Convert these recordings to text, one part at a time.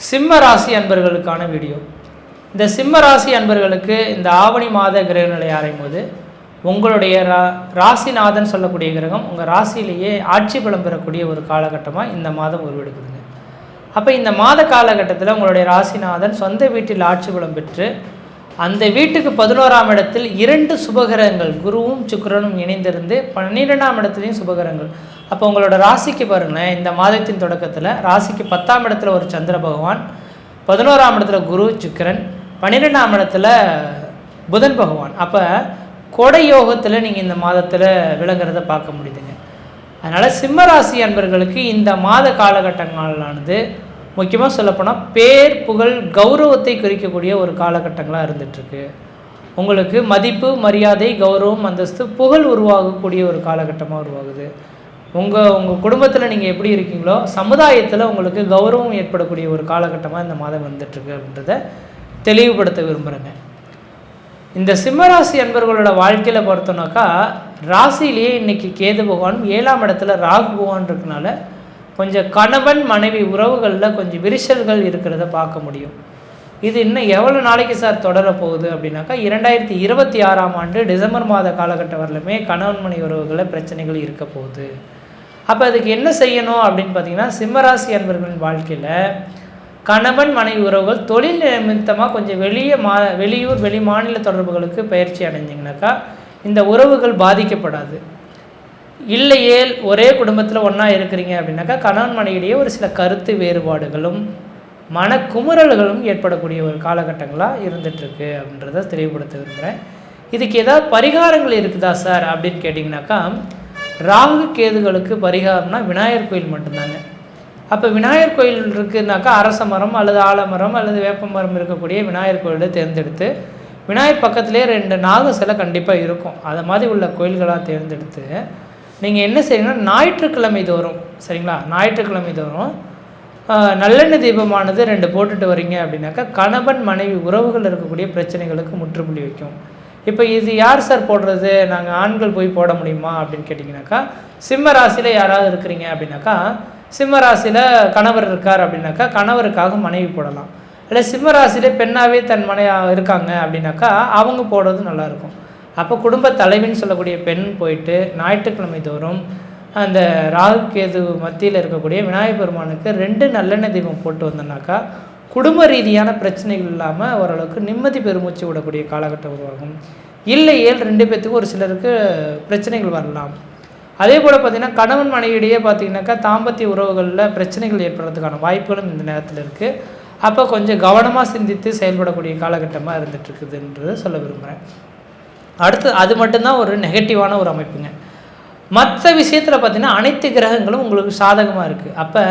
சிம்ம ராசி அன்பர்களுக்கான வீடியோ. இந்த சிம்ம ராசி அன்பர்களுக்கு இந்த ஆவணி மாத கிரக நிலை ஆராயும் போது உங்களுடைய ரா ராசிநாதன் சொல்லக்கூடிய கிரகம் உங்கள் ராசியிலேயே ஆட்சி பலம் பெறக்கூடிய ஒரு காலகட்டமாக இந்த மாதம் உருவெடுக்குதுங்க. அப்போ இந்த மாத காலகட்டத்தில் உங்களுடைய ராசிநாதன் சொந்த வீட்டில் ஆட்சி பலம் பெற்று அந்த வீட்டுக்கு பதினோராம் இடத்தில் இரண்டு சுபகிரகங்கள் குருவும் சுக்கிரனும் இணைந்திருந்து பன்னிரெண்டாம் இடத்துலையும் சுபகிரகங்கள் அப்போ உங்களோட ராசிக்கு பாருங்களேன் இந்த மாதத்தின் தொடக்கத்தில் ராசிக்கு பத்தாம் இடத்துல ஒரு சந்திர பகவான் பதினோராம் இடத்துல குரு சுக்கரன் பன்னிரெண்டாம் இடத்துல புதன் பகவான். அப்போ கொடை யோகத்தில் நீங்கள் இந்த மாதத்தில் விளங்குறத பார்க்க முடியுதுங்க. அதனால் சிம்மராசி அன்பர்களுக்கு இந்த மாத காலகட்டங்களானது முக்கியமாக சொல்லப்போனால் பேர் புகழ் கௌரவத்தை குறிக்கக்கூடிய ஒரு காலகட்டங்களாக இருந்துகிட்ருக்கு உங்களுக்கு மதிப்பு மரியாதை கௌரவம் அந்தஸ்து புகழ் உருவாகக்கூடிய ஒரு காலகட்டமாக உருவாகுது. உங்கள் உங்கள் குடும்பத்தில் நீங்கள் எப்படி இருக்கீங்களோ சமுதாயத்தில் உங்களுக்கு கௌரவம் ஏற்படக்கூடிய ஒரு காலகட்டமாக இந்த மாதம் வந்துட்டுருக்கு அப்படின்றத தெளிவுபடுத்த விரும்புகிறேங்க இந்த சிம்மராசி அன்பர்களோட வாழ்க்கையில் பார்த்தோன்னாக்கா ராசியிலேயே இன்னைக்கு கேது பகவான் ஏழாம் இடத்துல ராகு பகவான் இருக்கனால கொஞ்சம் கணவன் மனைவி உறவுகளில் கொஞ்சம் விரிசல்கள் இருக்கிறத பார்க்க முடியும். இது இன்னும் எவ்வளோ நாளைக்கு சார் தொடரப்போகுது அப்படின்னாக்கா இரண்டாயிரத்தி இருபத்தி ஆறாம் ஆண்டு டிசம்பர் மாத காலகட்டம் வரலுமே கணவன் மனைவி உறவுகளில் பிரச்சனைகள் இருக்க போகுது. அப்போ அதுக்கு என்ன செய்யணும் அப்படின்னு பார்த்தீங்கன்னா சிம்மராசி அன்பர்களின் வாழ்க்கையில் கணவன் மனைவி உறவுகள் தொழில் நிமித்தமாக கொஞ்சம் வெளியே மா வெளியூர் வெளி மாநில தொடர்புகளுக்கு பயிற்சி அடைஞ்சிங்கனாக்கா இந்த உறவுகள் பாதிக்கப்படாது. இல்லையேல் ஒரே குடும்பத்தில் ஒன்றா இருக்கிறீங்க அப்படின்னாக்கா கணவன் மனைவியிடையே ஒரு சில கருத்து வேறுபாடுகளும் மனக்குமுறல்களும் ஏற்படக்கூடிய ஒரு காலகட்டங்களாக இருந்துகிட்ருக்கு அப்படின்றத தெளிவுபடுத்த விரும்புகிறேன் இதுக்கு ஏதாவது பரிகாரங்கள் இருக்குதா சார் அப்படின்னு கேட்டிங்கனாக்கா ராகு கேதுகளுக்கு பரிகாரம்னா விநாயகர் கோயில் மட்டும்தாங்க. அப்போ விநாயகர் கோயில் இருக்குதுனாக்கா அரச மரம் அல்லது ஆலமரம் அல்லது வேப்ப மரம் இருக்கக்கூடிய விநாயகர் கோயிலை தேர்ந்தெடுத்து விநாயகர் பக்கத்துலேயே ரெண்டு நாக சிலை கண்டிப்பாக இருக்கும். அதை மாதிரி உள்ள கோயில்களாக தேர்ந்தெடுத்து நீங்கள் என்ன செய்யணும்னா ஞாயிற்றுக்கிழமை தோறும் சரிங்களா? ஞாயிற்றுக்கிழமை தோறும் நல்லெண்ணெய் தீபமானது ரெண்டு போட்டுட்டு வரீங்க அப்படின்னாக்கா கணவன் மனைவி உறவுகள் இருக்கக்கூடிய பிரச்சனைகளுக்கு முற்றுப்புள்ளி வைக்கும். இப்போ இது யார் சார் போடுறது? நாங்கள் ஆண்கள் போய் போட முடியுமா? அப்படின்னு கேட்டிங்கனாக்கா சிம்ம ராசியில் யாராவது இருக்கிறீங்க அப்படின்னாக்கா சிம்ம ராசியில் கணவர் இருக்கார் அப்படின்னாக்கா கணவருக்காக மனைவி போடலாம். இல்லை சிம்ம ராசியிலே பெண்ணாகவே தன் மனையா இருக்காங்க அப்படின்னாக்கா அவங்க போடுறது நல்லாயிருக்கும் அப்போ குடும்ப தலைவின்னு சொல்லக்கூடிய பெண் போயிட்டு ஞாயிற்றுக்கிழமை தோறும் அந்த ராகு கேது மத்தியில் இருக்கக்கூடிய விநாயகர் பெருமானுக்கு ரெண்டு நல்லெண்ணெய் தீபம் போட்டு வந்தோம்னாக்கா குடும்ப ரீதியான பிரச்சனைகள் இல்லாமல் ஓரளவுக்கு நிம்மதி பெருமூச்சு விடக்கூடிய காலகட்டம் உருவாகும். இல்லையேல் ரெண்டு பேர்த்துக்கும் ஒரு சிலருக்கு பிரச்சனைகள் வரலாம். அதே போல் பார்த்திங்கன்னா கணவன் மனைவியிடையே பார்த்தீங்கன்னாக்கா தாம்பத்திய உறவுகளில் பிரச்சனைகள் ஏற்படுறதுக்கான வாய்ப்புகளும் இந்த நேரத்தில் இருக்குது அப்போ கொஞ்சம் கவனமாக சிந்தித்து செயல்படக்கூடிய காலகட்டமாக இருந்துகிட்ருக்குதுன்றது சொல்ல விரும்புகிறேன் அடுத்து அது மட்டும்தான் ஒரு நெகட்டிவான ஒரு அமைப்புங்க. மற்ற விஷயத்தில் பார்த்திங்கன்னா அனைத்து கிரகங்களும் உங்களுக்கு சாதகமாக இருக்குது அப்போ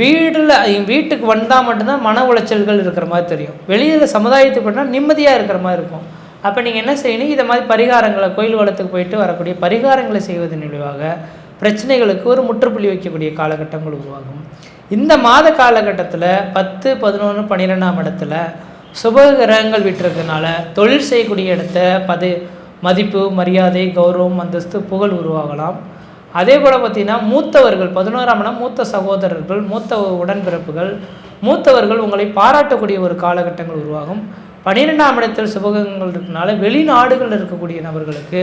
வீடில் வீட்டுக்கு வந்தால் மட்டும்தான் மன உளைச்சல்கள் இருக்கிற மாதிரி தெரியும். வெளியில் சமுதாயத்துக்கு போனால் நிம்மதியாக இருக்கிற மாதிரி இருக்கும். அப்போ நீங்கள் என்ன செய்யணும்? இதை மாதிரி பரிகாரங்களை கோயில் வளத்துக்கு போயிட்டு வரக்கூடிய பரிகாரங்களை செய்வதன் விளைவாக பிரச்சனைகளுக்கு ஒரு முற்றுப்புள்ளி வைக்கக்கூடிய காலகட்டங்கள் உருவாகும். இந்த மாத காலகட்டத்தில் பத்து பதினொன்று பன்னிரெண்டாம் இடத்துல சுப கிரகங்கள் விட்டுறதுனால தொழில் செய்யக்கூடிய இடத்த பதி மதிப்பு மரியாதை கௌரவம் அந்தஸ்து புகழ் உருவாகலாம். அதே போல் பார்த்தீங்கன்னா மூத்தவர்கள் பதினோராம் இடம் மூத்த சகோதரர்கள் மூத்த உடன்பிறப்புகள் மூத்தவர்கள் உங்களை பாராட்டக்கூடிய ஒரு காலகட்டங்கள் உருவாகும். பன்னிரெண்டாம் இடத்தில் சுபகங்கள் இருக்கனால வெளிநாடுகளில் இருக்கக்கூடிய நபர்களுக்கு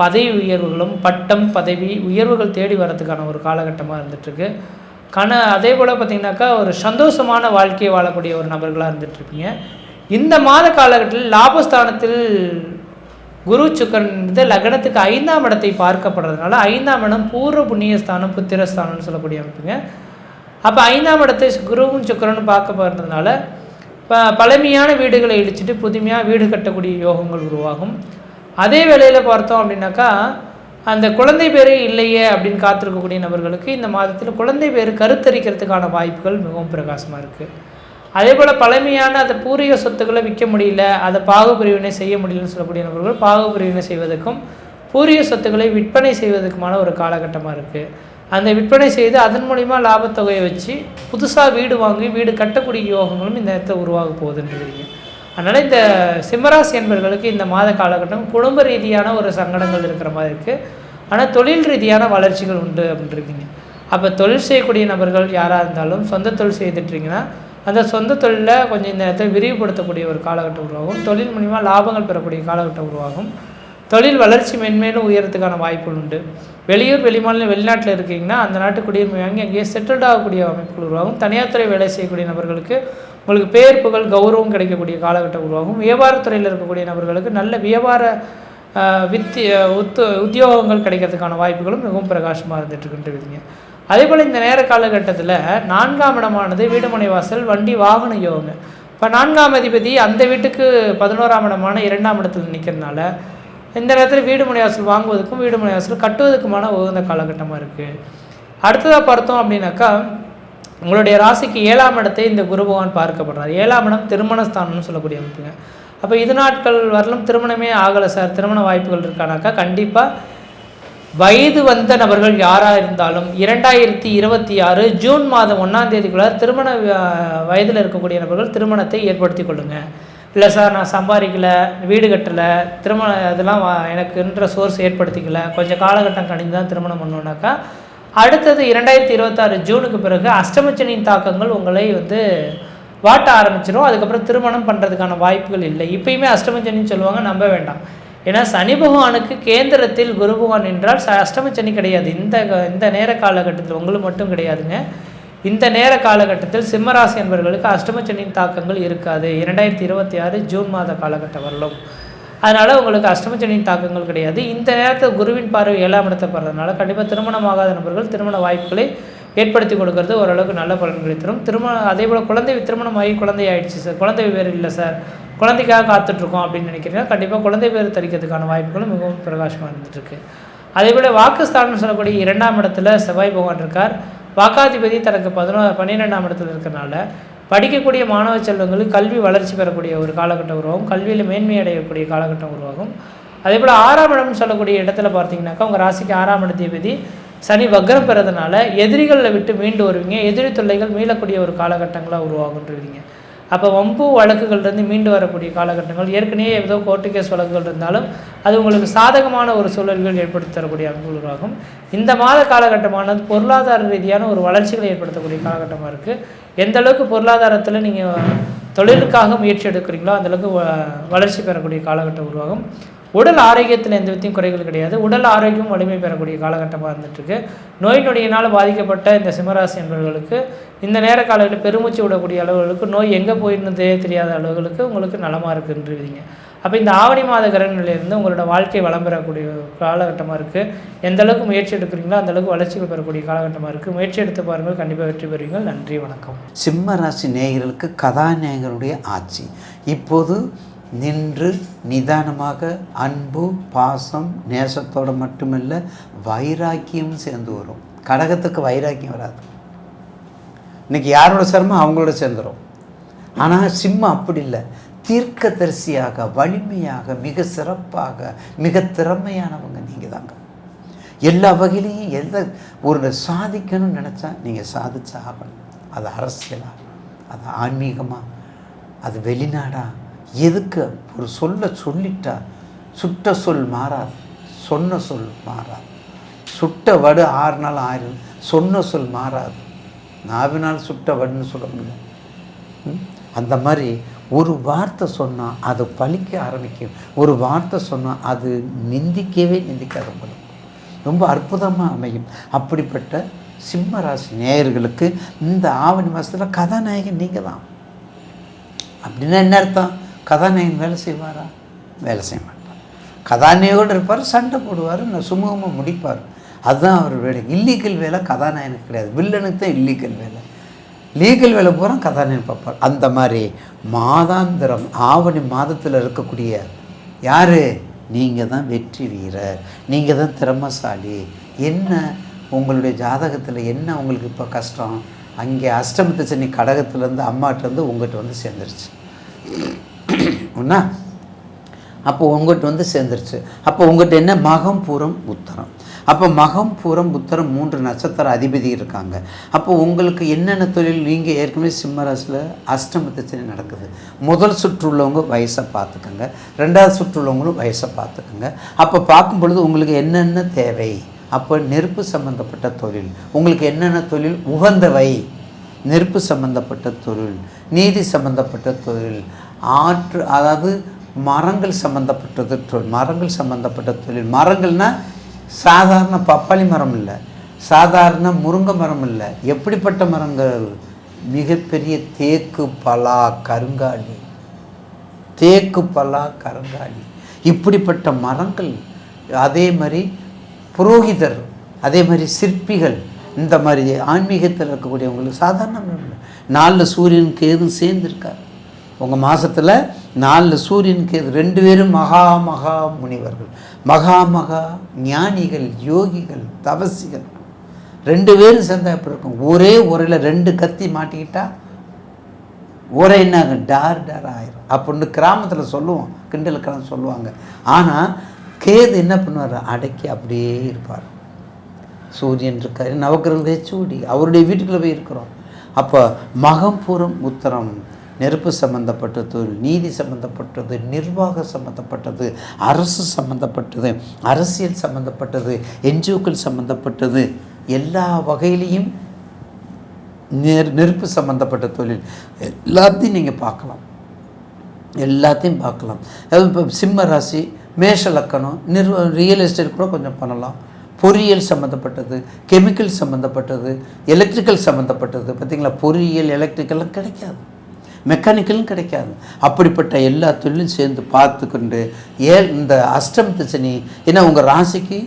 பதவி உயர்வுகளும் பட்டம் பதவி உயர்வுகள் தேடி வரதுக்கான ஒரு காலகட்டமாக இருந்துகிட்ருக்கு. கண அதே போல் பார்த்தீங்கன்னாக்கா ஒரு சந்தோஷமான வாழ்க்கையை வாழக்கூடிய ஒரு நபர்களாக இருந்துகிட்ருப்பீங்க. இந்த மாத காலகட்டத்தில் லாபஸ்தானத்தில் குரு சுக்கரன் வந்து லக்னத்துக்கு ஐந்தாம் இடத்தை பார்க்கப்படுறதுனால ஐந்தாம் இடம் பூர்வ புண்ணியஸ்தானம் புத்திரஸ்தானம்னு சொல்லக்கூடிய அமைப்புங்க. அப்போ ஐந்தாம் இடத்தை குருவும் சுக்கரனும் பார்க்க போகிறதுனால ப பழமையான வீடுகளை இடிச்சிட்டு புதுமையாக வீடு கட்டக்கூடிய யோகங்கள் உருவாகும். அதே வேளையில் பார்த்தோம் அப்படின்னாக்கா அந்த குழந்தை பேர் இல்லையே அப்படின்னு காத்திருக்கக்கூடிய நபர்களுக்கு இந்த மாதத்தில் குழந்தை பேர் கருத்தரிக்கிறதுக்கான வாய்ப்புகள் மிகவும் பிரகாசமாக இருக்குது அதே போல் பழமையான அந்த பூர்வீக சொத்துக்களை விற்க முடியல அதை பாகுபிரிவினை செய்ய முடியலன்னு சொல்லக்கூடிய நபர்கள் பாகுபிரிவினை செய்வதற்கும் பூர்வீக சொத்துக்களை விற்பனை செய்வதற்குமான ஒரு காலகட்டமாக இருக்குது அந்த விற்பனை செய்து அதன் மூலிமா லாபத்தொகையை வச்சு புதுசாக வீடு வாங்கி வீடு கட்டக்கூடிய யோகங்களும் இந்த நேரத்தில் உருவாக போகுதுன்றீங்க. அதனால் இந்த சிம்மராசி என்பவர்களுக்கு இந்த மாத காலகட்டம் குடும்ப ரீதியான ஒரு சங்கடங்கள் இருக்கிற மாதிரி இருக்குது ஆனால் தொழில் ரீதியான வளர்ச்சிகள் உண்டு அப்படின்ட்டுருக்கீங்க அப்போ தொழில் செய்யக்கூடிய நபர்கள் யாராக இருந்தாலும் சொந்த தொழில் செய்துட்ருங்கன்னா அந்த சொந்த தொழிலில் கொஞ்சம் இந்த நேரத்தில் விரிவுபடுத்தக்கூடிய ஒரு காலகட்டம் உருவாகும். தொழில் மூலிமா லாபங்கள் பெறக்கூடிய காலகட்டம் உருவாகும். தொழில் வளர்ச்சி மென்மேலும் உயரத்துக்கான வாய்ப்புகள் உண்டு. வெளியூர் வெளிமாநிலம் வெளிநாட்டில் இருக்கீங்கன்னா அந்த நாட்டு குடியுரிமை வாங்கி அங்கேயே செட்டில்ட் ஆகக்கூடிய அமைப்புகள் உருவாகும். தனியார் துறை வேலை செய்யக்கூடிய நபர்களுக்கு உங்களுக்கு பேர் புகழ் கௌரவம் கிடைக்கக்கூடிய காலகட்டம் உருவாகும். வியாபாரத்துறையில் இருக்கக்கூடிய நபர்களுக்கு நல்ல வியாபார ஆஹ், வித்தி உத்து உத்தியோகங்கள் கிடைக்கிறதுக்கான வாய்ப்புகளும் மிகவும் பிரகாசமாக இருந்துட்டுருக்குன்றீங்க அதே அதேபோல் இந்த நேர காலகட்டத்தில் நான்காம் இடமானது வீடுமனை வாசல் வண்டி வாகன யோகங்க. இப்போ நான்காம் அதிபதி அந்த வீட்டுக்கு பதினோராம் இடமான இரண்டாம் இடத்தில் நிற்கிறதுனால இந்த நேரத்தில் வீடுமனை வாசல் வாங்குவதற்கும் வீடுமனை வாசல் கட்டுவதற்குமான உகந்த காலகட்டமாக இருக்குது அடுத்ததாக பார்த்தோம் அப்படின்னாக்கா உங்களுடைய ராசிக்கு ஏழாம் இடத்தை இந்த குரு பகவான் பார்க்கப்படுறார். ஏழாம் இடம் திருமணஸ்தானம்னு சொல்லக்கூடிய அமைப்புங்க. அப்போ இது நாட்கள் வரலும் திருமணமே ஆகலை சார். திருமண வாய்ப்புகள் இருக்கானாக்கா கண்டிப்பாக வயது வந்த நபர்கள் யாராக இருந்தாலும் இரண்டாயிரத்தி இருபத்தி ஆறு ஜூன் மாதம் ஒன்றாம் தேதிக்குள்ளே திருமண வயதில் இருக்கக்கூடிய நபர்கள் திருமணத்தை ஏற்படுத்தி கொள்ளுங்கள் இல்லை சார் நான் சம்பாதிக்கல வீடு கட்டலை திருமண இதெல்லாம் எனக்குன்ற சோர்ஸ் ஏற்படுத்திக்கல. கொஞ்சம் காலகட்டம் கணிந்து தான் திருமணம் பண்ணோன்னாக்கா அடுத்தது இரண்டாயிரத்தி இருபத்தாறு ஜூனுக்கு பிறகு அஷ்டமச்சனியின் தாக்கங்கள் உங்களை வந்து வாட்ட ஆரம்பிச்சிடும் அதுக்கப்புறம் திருமணம் பண்ணுறதுக்கான வாய்ப்புகள் இல்லை. இப்பயுமே அஷ்டமச்சனின்னு சொல்லுவாங்க நம்ப வேண்டாம். ஏன்னா சனி பகவானுக்கு கேந்திரத்தில் குரு பகவான் என்றால் அஷ்டம சனி கிடையாது. இந்த க- இந்த நேர காலகட்டத்தில் உங்களுக்கு மட்டும் கிடையாதுங்க. இந்த நேர காலகட்டத்தில் சிம்மராசி என்பவர்களுக்கு அஷ்டமச்சனியின் தாக்கங்கள் இருக்காது. இரண்டாயிரத்தி இருபத்தி ஆறு ஜூன் மாத காலகட்டம் வரலும். அதனால் உங்களுக்கு அஷ்டமச்சனியின் தாக்கங்கள் கிடையாது. இந்த நேரத்தில் குருவின் பார்வை ஏழாம் இடத்தை படுறதுனால கண்டிப்பாக திருமணமாகாத நபர்கள் திருமண வாய்ப்புகளை ஏற்படுத்தி கொடுக்கறது ஓரளவுக்கு நல்ல பலன்களை தரும். திருமணம் அதே போல் குழந்தை திருமணமாகி குழந்தை ஆயிடுச்சு சார். குழந்தை வேறு இல்லை சார். குழந்தைக்காக காத்துட்ருக்கோம் அப்படின்னு நினைக்கிறீங்கன்னா கண்டிப்பாக குழந்தை பேர் தரிக்கிறதுக்கான வாய்ப்புகளும் மிகவும் பிரகாசமாக இருந்துகிட்ருக்கு அதே போல் வாக்குஸ்தானம் சொல்லக்கூடிய இரண்டாம் இடத்துல செவ்வாய் பகவான் இருக்கார். வாக்காதிபதி தனக்கு பதினோ பன்னிரெண்டாம் இடத்துல இருக்கறனால படிக்கக்கூடிய மாணவ செல்வங்களுக்கு கல்வி வளர்ச்சி பெறக்கூடிய ஒரு காலகட்டம் உருவாகும். கல்வியில் மேன்மை அடையக்கூடிய காலகட்டம் உருவாகும். அதே போல் ஆறாம் இடம்னு சொல்லக்கூடிய இடத்துல பார்த்தீங்கன்னாக்கா உங்கள் ராசிக்கு ஆறாம் இடத்திபதி சனி வக்ரம் பெறதுனால எதிரிகளில் விட்டு மீண்டு வருவீங்க. எதிரி தொல்லைகள் மீளக்கூடிய ஒரு காலகட்டங்களாக உருவாகுன்றீங்க அப்போ வம்பு வழக்குகள்லேருந்து மீண்டு வரக்கூடிய காலகட்டங்கள் ஏற்கனவே ஏதோ கோர்ட்டு கேஸ் வழக்குகள் இருந்தாலும் அது உங்களுக்கு சாதகமான ஒரு சூழல்கள் ஏற்படுத்தி தரக்கூடிய அனுகூலமாகும் உருவாகும் இந்த மாத காலகட்டமானது பொருளாதார ரீதியான ஒரு வளர்ச்சிகளை ஏற்படுத்தக்கூடிய காலகட்டமாக இருக்குது எந்த அளவுக்கு பொருளாதாரத்தில் நீங்கள் தொழிலுக்காக முயற்சி எடுக்கிறீங்களோ அந்த அளவுக்கு வ- வளர்ச்சி பெறக்கூடிய காலகட்டம் உருவாகும். உடல் ஆரோக்கியத்தில் எந்த வித்தியும் குறைகள் கிடையாது. உடல் ஆரோக்கியம் வலிமை பெறக்கூடிய காலகட்டமாக இருந்துட்டுருக்கு நோய் நொடியினால் பாதிக்கப்பட்ட இந்த சிம்மராசி என்பவர்களுக்கு இந்த நேர காலத்தில் பெருமூச்சு விடக்கூடிய அளவுகளுக்கு நோய் எங்கே போயிருந்ததே தெரியாத அளவுகளுக்கு உங்களுக்கு நலமாக இருக்குன்றீங்க. அப்போ இந்த ஆவணி மாத கிரகணிலிருந்து உங்களோட வாழ்க்கை வளம் பெறக்கூடிய காலகட்டமாக இருக்குது எந்த அளவுக்கு முயற்சி எடுக்கிறீங்களோ அந்த அளவுக்கு வளர்ச்சிகள் பெறக்கூடிய காலகட்டமாக இருக்குது முயற்சி எடுத்து பாருங்கள். கண்டிப்பாக வெற்றி பெறுவீங்க நன்றி வணக்கம். சிம்ம ராசி நேயர்களுக்கு கதாநாயகருடைய ஆட்சி. இப்போது நின்று நிதானமாக அன்பு பாசம் நேசத்தோடு மட்டுமல்ல வைராக்கியமும் சேர்ந்து வரும். கடகத்துக்கு வைராக்கியம் வராது. இன்றைக்கி யாரோட சிரமம் அவங்களோட சேர்ந்துடும் ஆனால் சிம்மம் அப்படி இல்லை. தீர்க்கதரிசியாக வலிமையாக மிக சிறப்பாக மிக திறமையானவங்க நீங்கள் தாங்க. எல்லா வகையிலையும் எந்த ஒரு சாதிக்கணும்னு நினச்சா நீங்கள் சாதிச்சு ஆகணும். அது அரசியலாக அது ஆன்மீகமாக அது வெளிநாடா? எதுக்கு? ஒரு சொல்ல சொல்லிட்டா சுட்ட சொல் மாறாது. சொன்ன சொல் மாறாது. சுட்ட வடு ஆறு நாள் ஆயிரும். சொன்ன சொல் மாறாது. நாவினால் சுட்ட சொல்ல முடியும். அந்த மாதிரி ஒரு வார்த்தை சொன்னால் அது பழிக்க ஆரம்பிக்கும். ஒரு வார்த்தை சொன்னால் அது நிந்திக்கவே நிந்திக்க ஆரம்பிக்கும் ரொம்ப அற்புதமாக அமையும். அப்படிப்பட்ட சிம்ம ராசி நேயர்களுக்கு இந்த ஆவணி மாதத்தில் கதாநாயகன் நீங்கள் தான் அப்படின்னா என்ன அர்த்தம்? கதாநாயகன் வேலை செய்வாரா? வேலை செய்ய மாட்டார். கதாநாயகோடு இருப்பார் சண்டை போடுவார் நான் சுமூகமாக முடிப்பார். அதுதான் அவர் வேலை. இல்லீகல் வேலை கதாநாயகனுக்கு கிடையாது. வில்லனுக்கு தான் இல்லீகல் வேலை. லீகல் வேலை பூரா கதாநாயகன் பார்ப்பார். அந்த மாதிரி மாதாந்திரம் ஆவணி மாதத்தில் இருக்கக்கூடிய யார்? நீங்கள் தான் வெற்றி வீரர். நீங்கள் தான் திறமசாலி. என்ன உங்களுடைய ஜாதகத்தில் என்ன உங்களுக்கு இப்போ கஷ்டம்? அங்கே அஷ்டமத்து சனி கடகத்துலேருந்து அம்மாட்டேருந்து உங்கள்கிட்ட வந்து சேர்ந்துருச்சு. ஒன்றா அப்போ உங்கள்கிட்ட வந்து சேர்ந்துருச்சு. அப்போ உங்கள்கிட்ட என்ன? மகம் பூரம் உத்தரம். அப்போ மகம் பூரம் புத்தரம் மூன்று நட்சத்திர அதிபதி இருக்காங்க. அப்போ உங்களுக்கு என்னென்ன தொழில் நீங்கள் ஏற்கனவே சிம்மராசியில் அஷ்டமத்து சனி நடக்குது. முதல் சுற்று உள்ளவங்க வயசை பார்த்துக்கோங்க. ரெண்டாவது சுற்று உள்ளவங்களும் வயசை பார்த்துக்கோங்க. அப்போ பார்க்கும் பொழுது உங்களுக்கு என்னென்ன தேவை? அப்போ நெருப்பு சம்மந்தப்பட்ட தொழில். உங்களுக்கு என்னென்ன தொழில்? உகந்தவை. நெருப்பு சம்பந்தப்பட்ட தொழில். நீதி சம்பந்தப்பட்ட தொழில். ஆற்று அதாவது மரங்கள் சம்பந்தப்பட்டது தொழில் மரங்கள் சம்பந்தப்பட்ட தொழில். மரங்கள்னா சாதாரண பப்பாளி மரம் இல்லை. சாதாரண முருங்கை மரம் இல்லை. எப்படிப்பட்ட மரங்கள்? மிகப்பெரிய தேக்கு பலா கருங்காலி. தேக்கு பலா கருங்காலி. இப்படிப்பட்ட மரங்கள் அதே மாதிரி புரோகிதர் அதே மாதிரி சிற்பிகள் இந்த மாதிரி ஆன்மீகத்தில் இருக்கக்கூடியவங்களுக்கு சாதாரண மரம் இல்லை. நாலில் சூரியன் கேதும் சேர்ந்துருக்கார். உங்கள் மாதத்தில் நாலில் சூரியன் கேது ரெண்டு பேரும் மகா மகா முனிவர்கள். மகா மகா ஞானிகள் யோகிகள் தவசிகள். ரெண்டு பேரும் சேர்ந்தா எப்படி இருக்கும்? ஒரே உரையில் ரெண்டு கத்தி மாட்டிக்கிட்டா ஒரே என்னாங்க டார் டார் ஆயிரும். அப்படின்னு கிராமத்தில் சொல்லுவோம். கிண்டலுக்கெல்லாம் சொல்லுவாங்க. ஆனால் கேது என்ன பண்ணுவார்? அடக்கி அப்படியே இருப்பார். சூரியன் இருக்கார். நவக்கிரகம் ஹெச்ஓடி அவருடைய வீட்டுக்குள்ளே போய் இருக்கிறோம். அப்போ மகம்பூரம் உத்தரம். நெருப்பு சம்பந்தப்பட்ட தொழில் நீதி சம்பந்தப்பட்டது நிர்வாக சம்பந்தப்பட்டது அரசு சம்பந்தப்பட்டது அரசியல் சம்பந்தப்பட்டது என்ஜிஓக்கள் சம்பந்தப்பட்டது எல்லா வகையிலையும் நெர் நெருப்பு சம்பந்தப்பட்ட தொழில். எல்லாத்தையும் நீங்கள் பார்க்கலாம். எல்லாத்தையும் பார்க்கலாம். இப்போ சிம்ம ராசி மேஷ லக்கணம் நிர்வ ரியல் எஸ்டேட் கூட கொஞ்சம் பண்ணலாம். பொறியியல் சம்மந்தப்பட்டது கெமிக்கல் சம்மந்தப்பட்டது எலக்ட்ரிக்கல் சம்மந்தப்பட்டது பார்த்தீங்களா? பொறியியல் எலக்ட்ரிக்கல்லாம் கிடைக்காது. மெக்கானிக்கலும் கிடைக்காது. அப்படிப்பட்ட எல்லா தொழிலும் சேர்ந்து பார்த்துக்கொண்டு ஏ இந்த அஷ்டம் திசனி ஏன்னா உங்கள் ராசிக்கு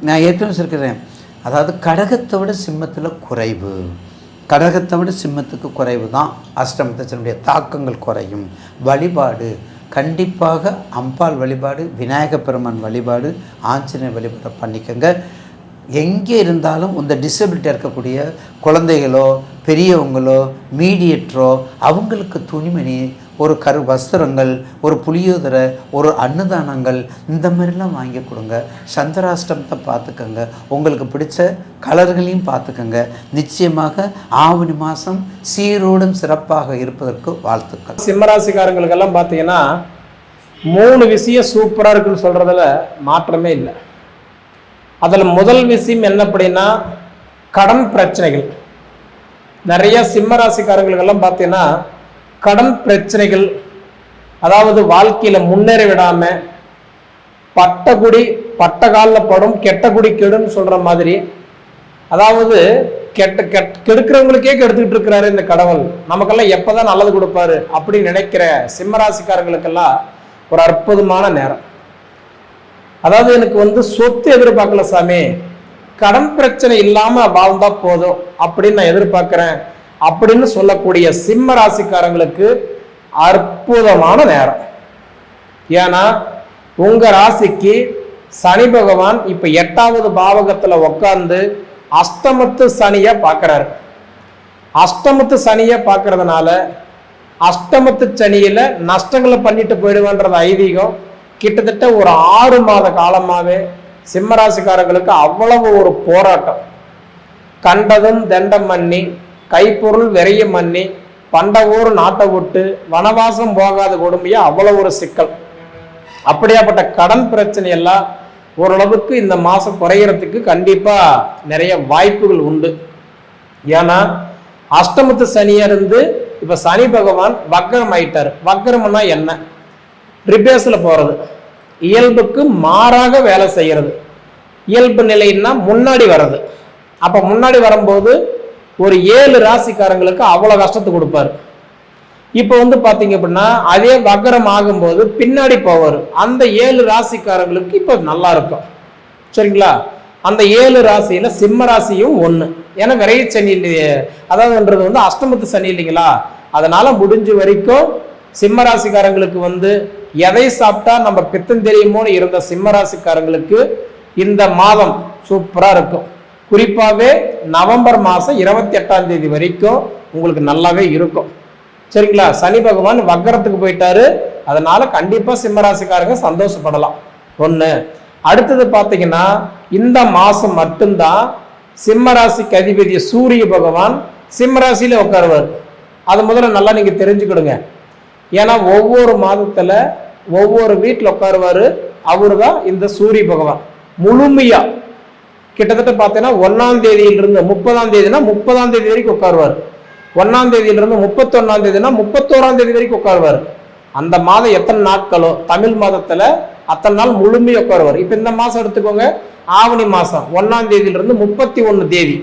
நான் ஏற்கனவே சொல்லிக்கிறேன் அதாவது கடகத்தை விட சிம்மத்தில் குறைவு. கடகத்தை விட சிம்மத்துக்கு குறைவு தான் அஷ்டமத்தச்சனுடைய தாக்கங்கள் குறையும். வழிபாடு கண்டிப்பாக அம்பாள் வழிபாடு விநாயகப் பெருமான் வழிபாடு ஆஞ்சநேயர் வழிபாடு பண்ணிக்கோங்க. எங்கே இருந்தாலும் இந்த டிசபிலிட்டி இருக்கக்கூடிய குழந்தைகளோ பெரியவங்களோ மீடியேட்டரோ அவங்களுக்கு துணிமணி ஒரு கரு வஸ்திரங்கள் ஒரு புளியோதரை ஒரு அன்னதானங்கள் இந்த மாதிரிலாம் வாங்கி கொடுங்க. சந்திராஷ்டமத்தை பார்த்துக்கோங்க. உங்களுக்கு பிடிச்ச கலர்களையும் பார்த்துக்கோங்க. நிச்சயமாக ஆவணி மாதம் சீரோடும் சிறப்பாக இருப்பதற்கு வாழ்த்துக்கள். சிம்மராசிக்காரங்களுக்கெல்லாம் பார்த்தீங்கன்னா மூணு விஷயம் சூப்பராக இருக்குன்னு சொல்கிறதுல மாற்றமே இல்லை. அதில் முதல் விஷயம் என்ன அப்படின்னா கடன் பிரச்சனைகள். நிறைய சிம்மராசிக்காரங்களுக்கெல்லாம் பார்த்தீங்கன்னா கடன் பிரச்சனைகள் அதாவது வாழ்க்கையில் முன்னேற விடாமல் பட்டகுடி பட்ட காலில் படும் கெட்ட குடி கெடுன்னு சொல்கிற மாதிரி அதாவது கெட்ட கெட் கெடுக்கிறவங்களுக்கே கெடுத்துக்கிட்டு இருக்கிறாரு இந்த கடவுள். நமக்கெல்லாம் எப்போ தான் நல்லது கொடுப்பாரு அப்படின்னு நினைக்கிற சிம்மராசிக்காரங்களுக்கெல்லாம் ஒரு அற்புதமான நேரம். அதாவது எனக்கு வந்து சொத்து எதிர்பார்க்கல சாமி. கடன் பிரச்சனை இல்லாம வாழ்ந்தா போதும் அப்படின்னு நான் எதிர்பார்க்கிறேன் அப்படின்னு சொல்லக்கூடிய சிம்ம ராசிக்காரங்களுக்கு அற்புதமான நேரம். ஏன்னா உங்க ராசிக்கு சனி பகவான் இப்ப எட்டாவது பாவகத்துல உட்கார்ந்து அஷ்டமத்து சனிய பார்க்குறாரு அஷ்டமத்து சனிய பார்க்கறதுனால அஷ்டமத்து சனியில நஷ்டங்களை பண்ணிட்டு போயிடுவேன்றது ஐதீகம். கிட்டத்தட்ட ஒரு ஆறு மாத காலமாகவே சிம்மராசிக்காரங்களுக்கு அவ்வளவு ஒரு போராட்டம். கண்டதும் தண்டம் பண்ணி கைப்பொருள் விரைய பண்ணி பண்ட ஊர் நாட்டை விட்டு வனவாசம் போகாத கொடுமையா அவ்வளோ ஒரு சிக்கல். அப்படியாப்பட்ட கடன் பிரச்சனை எல்லாம் ஓரளவுக்கு இந்த மாதம் குறையிறதுக்கு கண்டிப்பாக நிறைய வாய்ப்புகள் உண்டு. ஏன்னா அஷ்டமத்து சனியா இருந்து சனி பகவான் வக்கரம் ஆயிட்டார். வக்கரம்னா என்ன? ரிபேஸ்ல போகிறது இயல்புக்கு மாறாக வேலை செய்கிறது இயல்பு நிலைன்னா முன்னாடி வர்றது. அப்போ முன்னாடி வரும்போது ஒரு ஏழு ராசிக்காரங்களுக்கு அவ்வளோ கஷ்டத்தை கொடுப்பாரு. இப்போ வந்து பார்த்தீங்க அப்படின்னா அதே வக்கரம் ஆகும்போது பின்னாடி போவார். அந்த ஏழு ராசிக்காரங்களுக்கு இப்போ நல்லா இருக்கும். சரிங்களா? அந்த ஏழு ராசியில் சிம்ம ராசியும் ஒன்று ஏன்னா விரைய சனி இல்லையே. அதாவதுன்றது வந்து அஷ்டமத்து சனி இல்லைங்களா? அதனால் முடிஞ்ச வரைக்கும் சிம்ம ராசிக்காரங்களுக்கு வந்து எதை சாப்பிட்டா நம்ம பித்தம் தெரியுமோன்னு இருந்த சிம்மராசிக்காரங்களுக்கு இந்த மாதம் சூப்பராக இருக்கும். குறிப்பாகவே நவம்பர் மாதம் இருபத்தி எட்டாம் தேதி வரைக்கும் உங்களுக்கு நல்லாவே இருக்கும். சரிங்களா? சனி பகவான் வக்கரத்துக்கு போயிட்டாரு. அதனால கண்டிப்பாக சிம்மராசிக்காரங்க சந்தோஷப்படலாம். ஒன்று அடுத்தது பார்த்தீங்கன்னா இந்த மாதம் மட்டும்தான் சிம்மராசிக்கு அதிபதி சூரிய பகவான் சிம்மராசியில் உட்காருவார். அது முதல்ல நல்லா நீங்கள் தெரிஞ்சுக்கிடுங்க. ஏன்னா ஒவ்வொரு மாதத்தில் ஒவ்வொரு வீட்டில் உட்காருவாரு. அவர் தான் இந்த சூரிய பகவான். முழுமையா. கிட்டத்தட்ட பார்த்தீங்கன்னா ஒன்றாம் தேதியிலிருந்து முப்பதாம் தேதினா முப்பதாம் தேதி வரைக்கும் உட்காருவார். ஒன்றாம் தேதியிலிருந்து முப்பத்தொன்னாம் தேதினா முப்பத்தோராம் தேதி வரைக்கும் உட்காருவார். அந்த மாதம் எத்தனை நாட்களோ தமிழ் மாதத்தில் அத்தனை நாள் முழுமையாக உட்காருவார். இப்போ இந்த மாதம் எடுத்துக்கோங்க ஆவணி மாதம் ஒன்றாம் தேதியிலிருந்து முப்பத்தி ஒன்று தேதி.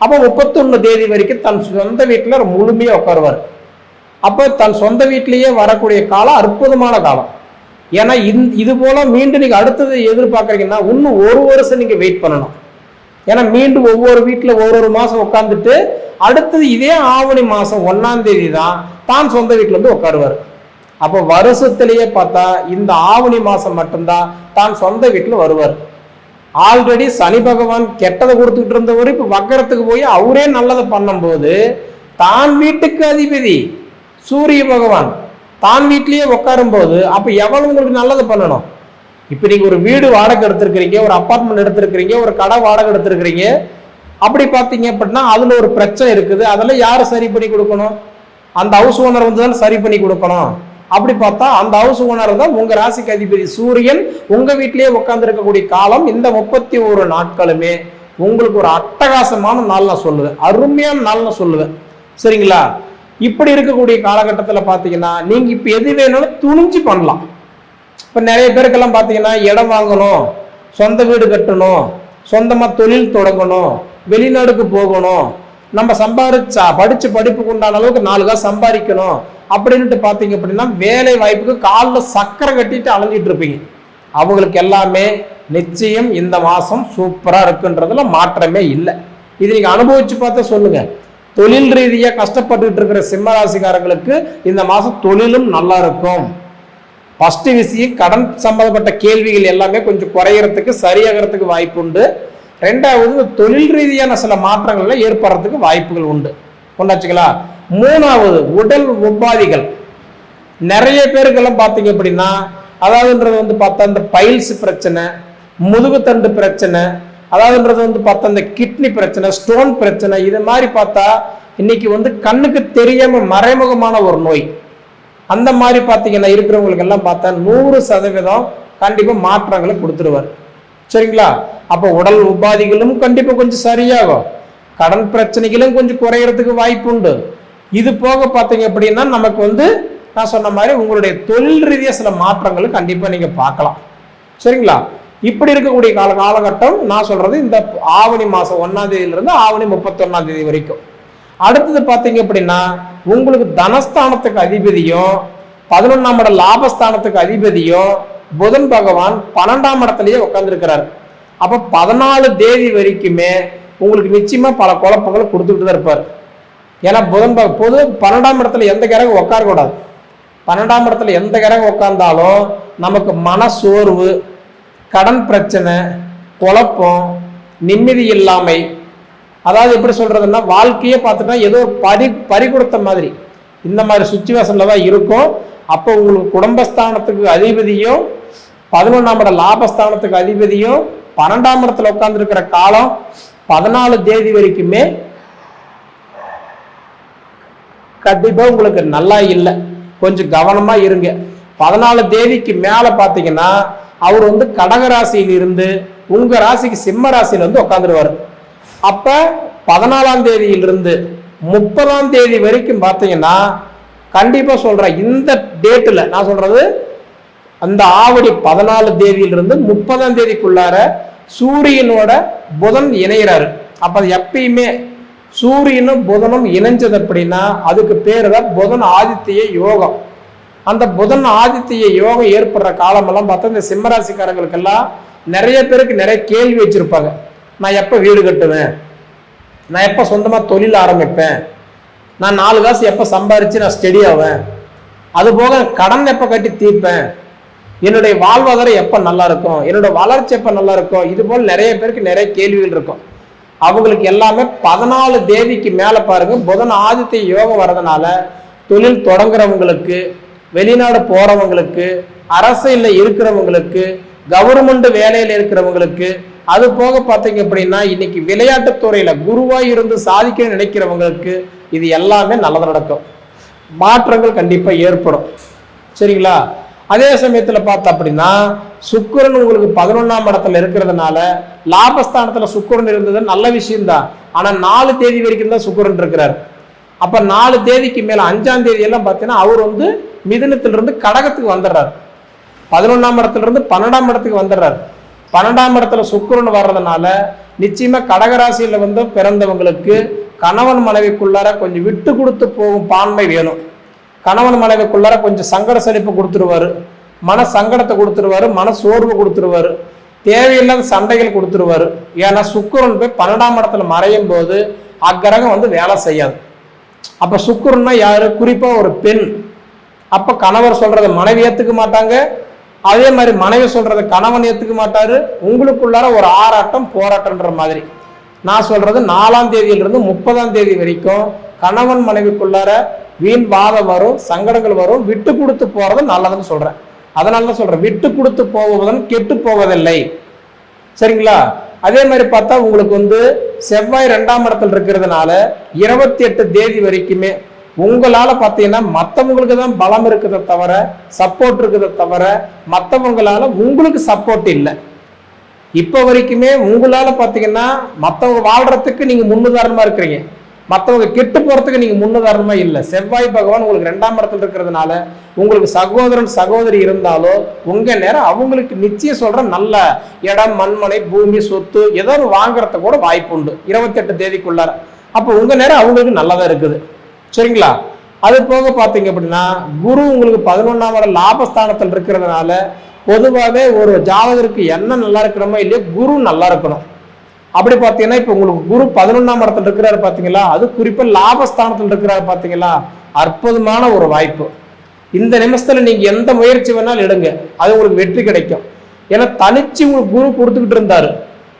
அப்போ முப்பத்தொன்று தேதி வரைக்கும் தன் சொந்த வீட்டில் முழுமையாக உட்காருவார். அப்போ தன் சொந்த வீட்டிலேயே வரக்கூடிய காலம் அற்புதமான காலம். ஏன்னா இந் இது போல மீண்டும் நீங்கள் அடுத்தது எதிர்பார்க்குறீங்கன்னா இன்னும் ஒரு வருஷம் நீங்கள் வெயிட் பண்ணணும். ஏன்னா மீண்டும் ஒவ்வொரு வீட்டில் ஒவ்வொரு மாதம் உட்காந்துட்டு அடுத்தது இதே ஆவணி மாதம் ஒன்றாம் தேதி தான் தான் சொந்த வீட்டில் வந்து உட்காருவார். அப்போ வருஷத்துலேயே பார்த்தா இந்த ஆவணி மாதம் மட்டும்தான் தான் சொந்த வீட்டில் வருவார். ஆல்ரெடி சனி பகவான் கெட்டதை கொடுத்துட்டு இருந்தவர் இப்போ வக்கரத்துக்கு போய் அவரே நல்லதை பண்ணும்போது தான் வீட்டுக்கு அதிபதி. சூரிய பகவான் தான் வீட்லயே உட்காரும்போது அப்போ எவ்வளவு உங்களுக்கு நல்லது பண்ணணும். இப்போ நீங்கள் ஒரு வீடு வாடகை எடுத்திருக்கிறீங்க ஒரு அப்பார்ட்மெண்ட் எடுத்திருக்கிறீங்க ஒரு கடை வாடகை எடுத்திருக்கிறீங்க. அப்படி பார்த்தீங்க அப்படின்னா அதில் ஒரு பிரச்சனை இருக்குது. அதெல்லாம் யார் சரி பண்ணி கொடுக்கணும்? அந்த ஹவுஸ் ஓனர் வந்து தான் சரி பண்ணி கொடுக்கணும். அப்படி பார்த்தா அந்த ஹவுஸ் ஓனர் தான் உங்க ராசிக்கு அதிபதி சூரியன் உங்க வீட்டிலேயே உட்கார்ந்து இருக்கக்கூடிய காலம் இந்த முப்பத்தி ஒரு நாட்களுமே. உங்களுக்கு ஒரு அட்டகாசமான நாள் நான் சொல்லுவேன். அருமையான நாள் நான் சொல்லுவேன். சரிங்களா? இப்படி இருக்கக்கூடிய காலகட்டத்தில் பார்த்தீங்கன்னா நீங்கள் இப்போ எது வேணாலும் துணிஞ்சு பண்ணலாம். இப்போ நிறைய பேருக்கெல்லாம் பார்த்தீங்கன்னா இடம் வாங்கணும் சொந்த வீடு கட்டணும் சொந்தமாக தொழில் தொடங்கணும் வெளிநாடுக்கு போகணும் நம்ம சம்பாரிச்சா படித்த படிப்புக்கு உண்டான அளவுக்கு நாலு சம்பாதிக்கணும் அப்படின்ட்டு பார்த்தீங்க அப்படின்னா வேலை வாய்ப்புக்கு காலில் சக்கரை கட்டிட்டு அலைஞ்சிட்டு இருப்பீங்க. அவங்களுக்கு எல்லாமே நிச்சயம் இந்த மாதம் சூப்பராக இருக்குன்றதுல மாற்றமே இல்லை. இது நீங்கள் அனுபவிச்சு பார்த்தா சொல்லுங்கள் தொழில் ரீதியாக கஷ்டப்பட்டுட்டு இருக்கிற சிம்மராசிக்காரங்களுக்கு இந்த மாதம் தொழிலும் நல்லா இருக்கும். ஃபஸ்ட்டு விஷயம் கடன் சம்பந்தப்பட்ட கேள்விகள் எல்லாமே கொஞ்சம் குறையிறதுக்கு சரியாகிறதுக்கு வாய்ப்பு உண்டு. ரெண்டாவது தொழில் ரீதியான சில மாற்றங்கள்ல ஏற்படுறதுக்கு வாய்ப்புகள் உண்டு. கொண்டாச்சுங்களா மூணாவது உடல் உபாதிகள். நிறைய பேருக்கெல்லாம் பார்த்தீங்க அப்படின்னா அதாவதுன்றது வந்து பார்த்தா இந்த பைல்ஸ் பிரச்சனை முதுகுத்தண்டு பிரச்சனை அதாவதுன்றது வந்து பார்த்தா இந்த கிட்னி பிரச்சனை ஸ்டோன் பிரச்சனை இது மாதிரி பார்த்தா இன்னைக்கு வந்து கண்ணுக்கு தெரியாம மறைமுகமான ஒரு நோய். அந்த மாதிரி பார்த்தீங்கன்னா இருக்கிறவங்களுக்கு எல்லாம் பார்த்தா நூறு சதவீதம் கண்டிப்பாக மாற்றங்களை கொடுத்துருவார். சரிங்களா? அப்போ உடல் உபாதிகளும் கண்டிப்பாக கொஞ்சம் சரியாகும். கடன் பிரச்சனைகளும் கொஞ்சம் குறையறதுக்கு வாய்ப்பு உண்டு. இது போக பார்த்தீங்க அப்படின்னா நமக்கு வந்து நான் சொன்ன மாதிரி உங்களுடைய தொழில் ரீதியாக சில மாற்றங்களும் கண்டிப்பாக நீங்கள் பார்க்கலாம். சரிங்களா? இப்படி இருக்கக்கூடிய கால காலகட்டம் நான் சொல்றது இந்த ஆவணி மாதம் ஒன்னாம் தேதியிலிருந்து ஆவணி முப்பத்தொன்னாம் தேதி வரைக்கும். அடுத்தது பார்த்தீங்க அப்படின்னா உங்களுக்கு தனஸ்தானத்துக்கு அதிபதியும் பதினொன்றாம் இட லாபஸ்தானத்துக்கு அதிபதியும் புதன் பகவான் பன்னெண்டாம் இடத்துலயே உட்காந்துருக்கிறார் அப்போ பதினாலு தேதி வரைக்குமே உங்களுக்கு நிச்சயமா பல குழப்பங்களை கொடுத்துக்கிட்டு தான் இருப்பார். ஏன்னா புதன் பக- பொது பன்னெண்டாம் இடத்துல எந்த கிரகம் உட்காரக்கூடாது. பன்னெண்டாம் இடத்துல எந்த கிரகம் உட்கார்ந்தாலும் நமக்கு மன சோர்வு கடன் பிரச்சனை குழப்பம் நிம்மதி இல்லாமை. அதாவது எப்படி சொல்கிறதுன்னா வாழ்க்கையே பார்த்துட்டா ஏதோ பறி பறி கொடுத்த மாதிரி. இந்த மாதிரி சுச்சுவேஷனில் தான் இருக்கும். அப்போ உங்களுக்கு குடும்பஸ்தானத்துக்கு அதிபதியும் பதினொன்றாம் இட லாபஸ்தானத்துக்கு அதிபதியும் பன்னெண்டாம் இடத்துல உட்காந்துருக்கிற காலம் பதினாலு தேதி வரைக்குமே கண்டிப்பாக உங்களுக்கு நல்லா இல்லை. கொஞ்சம் கவனமாக இருங்க. பதினாலு தேதிக்கு மேல பாத்தீங்கன்னா அவர் வந்து கடக ராசியில் இருந்து உங்க ராசிக்கு சிம்ம ராசியில வந்து உட்காந்துருவாரு அப்ப பதினாலாம் தேதியிலிருந்து முப்பதாம் தேதி வரைக்கும் பாத்தீங்கன்னா கண்டிப்பா சொல்றேன் இந்த டேட்டில் நான் சொல்றது அந்த ஆவடி பதினாலு தேதியிலிருந்து முப்பதாம் தேதிக்குள்ளார சூரியனோட புதன் இணைகிறாரு அப்ப அது எப்பயுமே சூரியனும் புதனும் இணைஞ்சது அப்படின்னா அதுக்கு பேர் தான் புதன் ஆதித்ய யோகம். அந்த புதன் ஆதித்திய யோகம் ஏற்படுற காலமெல்லாம் பார்த்தா இந்த சிம்மராசிக்காரங்களுக்கெல்லாம் நிறைய பேருக்கு நிறைய கேள்வி வச்சிருப்பாங்க. நான் எப்போ வீடு கட்டுவேன்? நான் எப்போ சொந்தமாக தொழில் ஆரம்பிப்பேன்? நான் நாலு காசு எப்போ சம்பாரித்து நான் ஸ்டெடி ஆவேன்? அதுபோக கடன் எப்போ கட்டி தீர்ப்பேன்? என்னுடைய வாழ்வாதாரம் எப்போ நல்லா இருக்கும்? என்னோட வளர்ச்சி எப்போ நல்லா இருக்கும்? இது போல் நிறைய பேருக்கு நிறைய கேள்விகள் இருக்கும். அவங்களுக்கு எல்லாமே பதினாலு தேதிக்கு மேலே பாருங்க. புதன் ஆதித்ய யோகம் வர்றதுனால தொழில் தொடங்குறவங்களுக்கு வெளிநாடு போறவங்களுக்கு அரசியலில் இருக்கிறவங்களுக்கு கவர்மெண்ட் வேலையில் இருக்கிறவங்களுக்கு அது போக பார்த்தீங்க அப்படின்னா இன்னைக்கு விளையாட்டுத்துறையில் துறையில இருந்து சாதிக்க நினைக்கிறவங்களுக்கு இது எல்லாமே நல்லது நடக்கும். மாற்றங்கள் கண்டிப்பா ஏற்படும். சரிங்களா? அதே சமயத்துல பார்த்தா அப்படின்னா சுக்கரன் உங்களுக்கு பதினொன்னாம் இடத்துல இருக்கிறதுனால லாபஸ்தானத்துல சுக்கரன் இருந்தது நல்ல விஷயம்தான். ஆனா நாலு தேதி வரைக்கும் தான் சுக்கரன் இருக்கிறார். அப்ப நாலு தேதிக்கு மேல அஞ்சாம் தேதி எல்லாம் பார்த்தீங்கன்னா அவர் வந்து மிதனத்திலிருந்து கடகத்துக்கு வந்துடுறாரு. பதினொன்றாம் இடத்துலேருந்து பன்னெண்டாம் இடத்துக்கு வந்துடுறாரு. பன்னெண்டாம் இடத்துல சுக்கிரன் வர்றதுனால நிச்சயமா கடகராசியில வந்து பிறந்தவங்களுக்கு கணவன் மனைவிக்குள்ளார கொஞ்சம் விட்டு கொடுத்து போகும் பான்மை வேணும். கணவன் மனைவிக்குள்ளார கொஞ்சம் சங்கட சலிப்பு கொடுத்துருவாரு. மன சங்கடத்தை கொடுத்துருவாரு மன சோர்வு கொடுத்துருவாரு. தேவையில்லாத சண்டைகள் கொடுத்துருவாரு. ஏன்னா சுக்கிரன் போய் பன்னெண்டாம் இடத்துல மறையும் போது அக்கிரகம் வந்து வேலை செய்யாது. அப்ப சுக்கிரன்னா யாரு? குறிப்பா ஒரு பெண். அப்ப கணவர் சொல்றதை மனைவி ஏத்துக்க மாட்டாங்க. அதே மாதிரி மனைவி சொல்றத கணவன் ஏத்துக்க மாட்டாரு. உங்களுக்குள்ளார ஒரு ஆராட்டம் போராட்டம்ன்ற மாதிரி. நான் சொல்றது நாலாம் தேதியிலிருந்து முப்பதாம் தேதி வரைக்கும் கணவன் மனைவிக்குள்ளார வீண் வாதம் வரும் சங்கடங்கள் வரும். விட்டு கொடுத்து போறது நல்லதுன்னு சொல்றேன். அதனால தான் சொல்றேன். விட்டு கொடுத்து போவதும் கெட்டு போவதில்லை. சரிங்களா? அதே மாதிரி பார்த்தா உங்களுக்கு வந்து செவ்வாய் ரெண்டாம் இடத்துல இருக்கிறதுனால இருபத்தி எட்டு தேதி வரைக்குமே உங்களால் பார்த்தீங்கன்னா மற்றவங்களுக்கு தான் பலம் இருக்கிறத தவிர சப்போர்ட் இருக்கிறத தவிர மற்றவங்களால உங்களுக்கு சப்போர்ட் இல்லை. இப்போ வரைக்குமே உங்களால் பார்த்தீங்கன்னா மற்றவங்க வாழ்கிறதுக்கு நீங்கள் முன்னுதாரணமாக இருக்கிறீங்க. மற்றவங்க கெட்டு போகிறதுக்கு நீங்கள் முன்னுதாரணமாக இல்லை. செவ்வாய் பகவான் உங்களுக்கு ரெண்டாம் இடத்துல இருக்கிறதுனால உங்களுக்கு சகோதரன் சகோதரி இருந்தாலோ உங்கள் நேரம் அவங்களுக்கு நிச்சயம் சொல்கிற நல்ல இடம் மண்மனை பூமி சொத்து ஏதோ வாங்குறத கூட வாய்ப்பு உண்டு. இருபத்தெட்டு தேதிக்குள்ளார. அப்போ உங்கள் நேரம் அவங்களுக்கு நல்லதாக இருக்குது. சரிங்களா? அது போக பார்த்தீங்க அப்படின்னா குரு உங்களுக்கு பதினொன்றாம் வர லாபஸ்தானத்தில் இருக்கிறதுனால பொதுவாகவே ஒரு ஜாதகருக்கு என்ன நல்லா இருக்கணுமோ இல்லையோ குரு நல்லா இருக்கணும். அப்படி பார்த்தீங்கன்னா இப்போ உங்களுக்கு குரு பதினொன்றாம் இடத்துல இருக்கிறாரு பார்த்தீங்களா? அது குறிப்பாக லாபஸ்தானத்தில் இருக்கிறாரு பார்த்தீங்களா? அற்புதமான ஒரு வாய்ப்பு. இந்த நிமிஷத்தில் நீங்கள் எந்த முயற்சி வேணாலும் எடுங்க. அது உங்களுக்கு வெற்றி கிடைக்கும். ஏன்னா தனிச்சு உங்களுக்கு குரு கொடுத்துக்கிட்டு இருந்தாரு.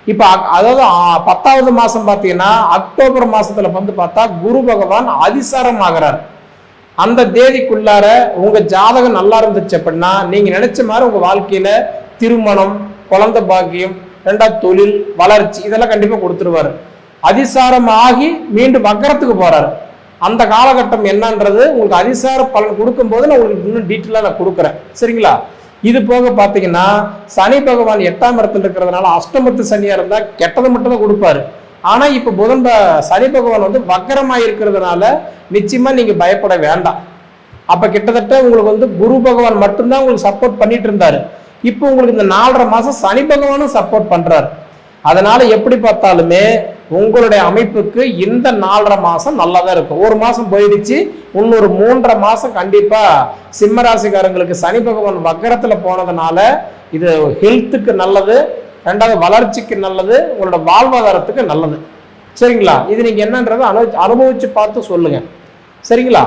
இப்போ அதாவது பத்தாவது மாதம் பார்த்தீங்கன்னா அக்டோபர் மாதத்தில் வந்து பார்த்தா குரு பகவான் அதிசாரம் ஆகிறார் அந்த தேதிக்குள்ளார உங்கள் ஜாதகம் நல்லா இருந்துச்சு அப்படின்னா நீங்கள் நினச்ச மாதிரி உங்கள் வாழ்க்கையில் திருமணம் குழந்தை பாக்கியம் ரெண்டாவது தொழில் வளர்ச்சி இதெல்லாம் கண்டிப்பாக கொடுத்துருவாரு. அதிசாரம் ஆகி மீண்டும் வக்கரத்துக்கு போகிறார் அந்த காலகட்டம் என்னன்றது உங்களுக்கு அதிசார பலன் கொடுக்கும்போது நான் உங்களுக்கு இன்னும் டீட்டெயிலாக நான் கொடுக்குறேன். சரிங்களா? இது போக பார்த்தீங்கன்னா சனி பகவான் எட்டாம் இடத்துல இருக்கிறதுனால அஷ்டமத்து சனியாக இருந்தால் கெட்டதை மட்டும் தான் கொடுப்பாரு. ஆனால் இப்போ புதன் சனி பகவான் வந்து வக்கரமாக இருக்கிறதுனால நிச்சயமாக நீங்கள் பயப்பட வேண்டாம். அப்போ கிட்டத்தட்ட உங்களுக்கு வந்து குரு பகவான் மட்டும்தான் உங்களுக்கு சப்போர்ட் பண்ணிட்டு இருந்தாரு. இப்போ உங்களுக்கு இந்த நாலரை மாதம் சனி பகவானும் சப்போர்ட் பண்ணுறாரு அதனால எப்படி பார்த்தாலுமே உங்களுடைய அமைப்புக்கு இந்த நாலரை மாசம் நல்லா தான் இருக்கும். ஒரு மாசம் போயிடுச்சு இன்னொரு மூன்றரை மாசம் கண்டிப்பா சிம்மராசிக்காரங்களுக்கு சனி பகவான் வக்கரத்துல போனதுனால இது ஹெல்த்துக்கு நல்லது ரெண்டாவது வளர்ச்சிக்கு நல்லது உங்களோட வாழ்வாதாரத்துக்கு நல்லது. சரிங்களா? இது நீங்க என்னன்றதை அனு அனுபவிச்சு பார்த்து சொல்லுங்க. சரிங்களா?